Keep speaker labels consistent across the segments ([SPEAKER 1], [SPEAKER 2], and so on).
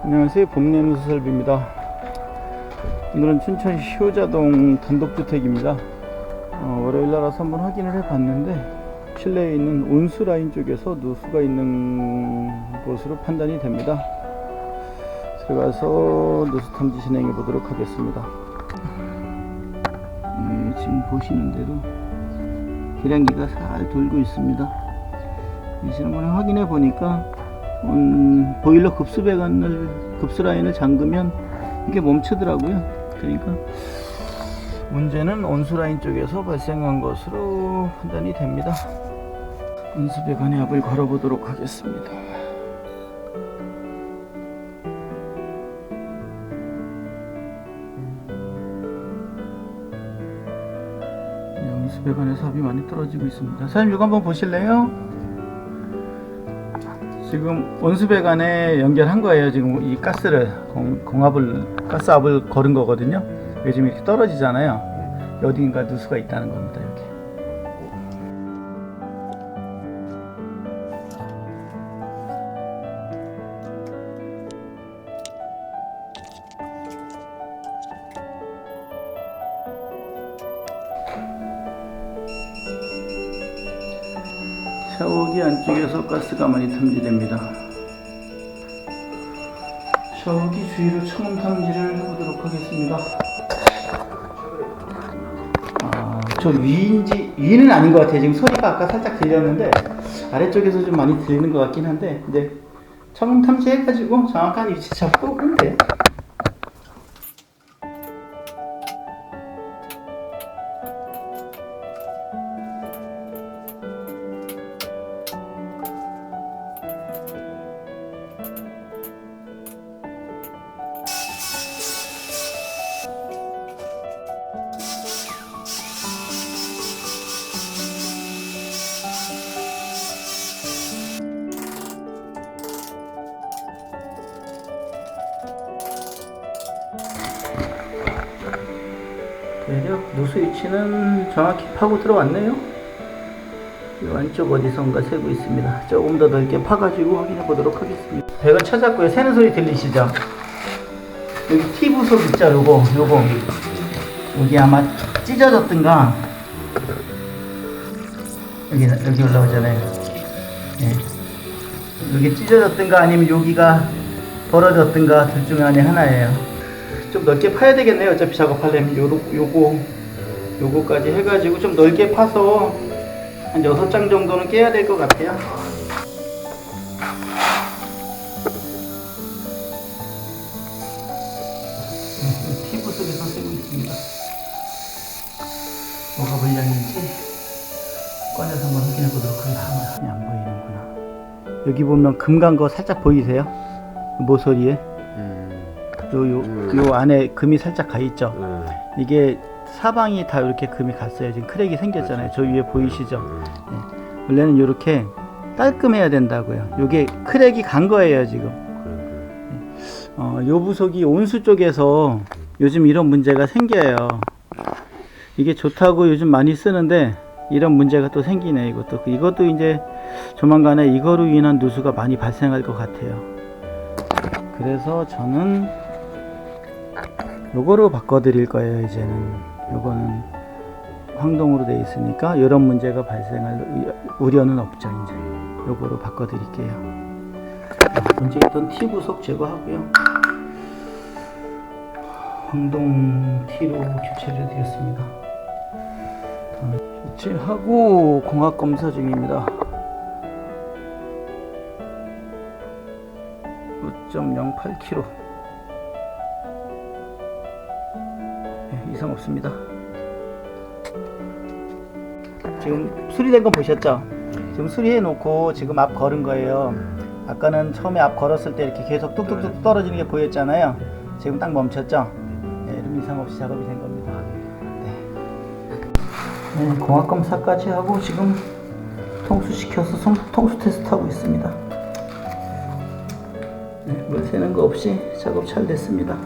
[SPEAKER 1] 안녕하세요. 봄내는 수설비입니다. 오늘은 춘천시 효자동 단독주택입니다. 어, 월요일날라서 한번 확인을 해봤는데 실내에 있는 온수 라인 쪽에서 누수가 있는 것으로 판단이 됩니다. 들어가서 누수 탐지 진행해 보도록 하겠습니다. 네, 지금 보시는 대로 계량기가 살 돌고 있습니다. 이 지난번에 확인해 보니까 음, 보일러 급수 배관을 급수 라인을 잠그면 이게 멈추더라고요. 그러니까 문제는 온수 라인 쪽에서 발생한 것으로 판단이 됩니다. 온수 배관의 압을 걸어보도록 하겠습니다. 네, 온수 배관에서 압이 많이 떨어지고 있습니다. 사장님 이거 한번 보실래요? 지금 온수배관에 연결한 거예요. 지금 이 가스를 공, 공압을 가스압을 걸은 거거든요. 지금 이렇게 떨어지잖아요. 어딘가 누수가 있다는 겁니다. 여기. 샤워기 안쪽에서 가스가 많이 탐지됩니다. 샤워기 주위로 청음 탐지를 해보도록 하겠습니다. 아, 저 위인지 위는 아닌 것 같아요. 지금 소리가 아까 살짝 들렸는데 아래쪽에서 좀 많이 들리는 것 같긴 한데 이제 청음 탐지해가지고 정확한 위치 잡고 오면 돼요. 대략 누수 위치는 정확히 파고 들어왔네요. 이 안쪽 어디선가 새고 있습니다. 조금 더 넓게 파가지고 확인해 보도록 하겠습니다. 배가 찾았고요. 새는 소리 들리시죠? 여기 T 부속 있죠? 요거, 요거. 여기 아마 찢어졌던가. 여기, 여기 올라오잖아요. 네. 여기 찢어졌던가 아니면 여기가 벌어졌던가 둘 중에 하나예요. 좀 넓게 파야 되겠네요. 어차피 작업하려면 요로, 요거 요거까지 해가지고 좀 넓게 파서 한 여섯 장 정도는 깨야 될 것 같아요. 피부 속에서 쓰고 있습니다. 뭐가 물량인지 꺼내서 한번 확인해 보도록 하겠습니다. 안 보이는구나. 여기 보면 금간 거 살짝 보이세요? 모서리에? 요, 요, 요 안에 금이 살짝 가 있죠. 이게 사방이 다 이렇게 금이 갔어요. 지금 크랙이 생겼잖아요. 저 위에 보이시죠? 네. 원래는 이렇게 깔끔해야 된다고요. 요게 크랙이 간 거예요, 지금. 어, 요 부속이 온수 쪽에서 요즘 이런 문제가 생겨요. 이게 좋다고 요즘 많이 쓰는데 이런 문제가 또 생기네, 이것도. 이것도 이제 조만간에 이거로 인한 누수가 많이 발생할 것 같아요. 그래서 저는 요거로 바꿔 드릴 거예요 이제는. 요거는 황동으로 돼 있으니까 이런 문제가 발생할 우- 우려는 없죠 이제. 요거로 바꿔 드릴게요. 먼저 있던 T 구석 제거하고요. 황동 T로 교체를 해드렸습니다. 다음에 교체하고 공학 검사 중입니다. 5.08kg 이상 없습니다. 지금 수리된 거 보셨죠? 지금 수리해 놓고 지금 앞 걸은 거예요. 아까는 처음에 앞 걸었을 때 이렇게 계속 뚝뚝뚝 떨어지는 게 보였잖아요. 지금 딱 멈췄죠? 네, 이런 이상 없이 작업이 된 겁니다. 네. 네, 공학 검사까지 하고 지금 통수 시켜서 성- 통수 테스트 하고 있습니다. 네, 물 새는 거 없이 작업 잘 됐습니다.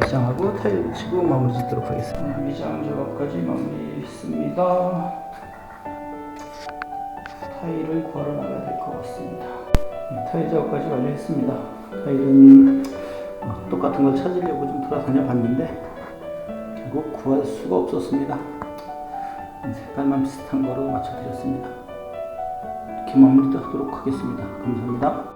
[SPEAKER 1] 미장하고 타일 붙이고 마무리 짓도록 하겠습니다. 미장 작업까지 마무리했습니다. 타일을 걸어 나가야 될 것 같습니다. 네, 타일 작업까지 완료했습니다. 타일은 어, 똑같은 걸 찾으려고 좀 돌아다녀 봤는데 결국 구할 수가 없었습니다. 색깔만 비슷한 거로 맞춰드렸습니다. 이렇게 마무리하도록 하겠습니다. 감사합니다.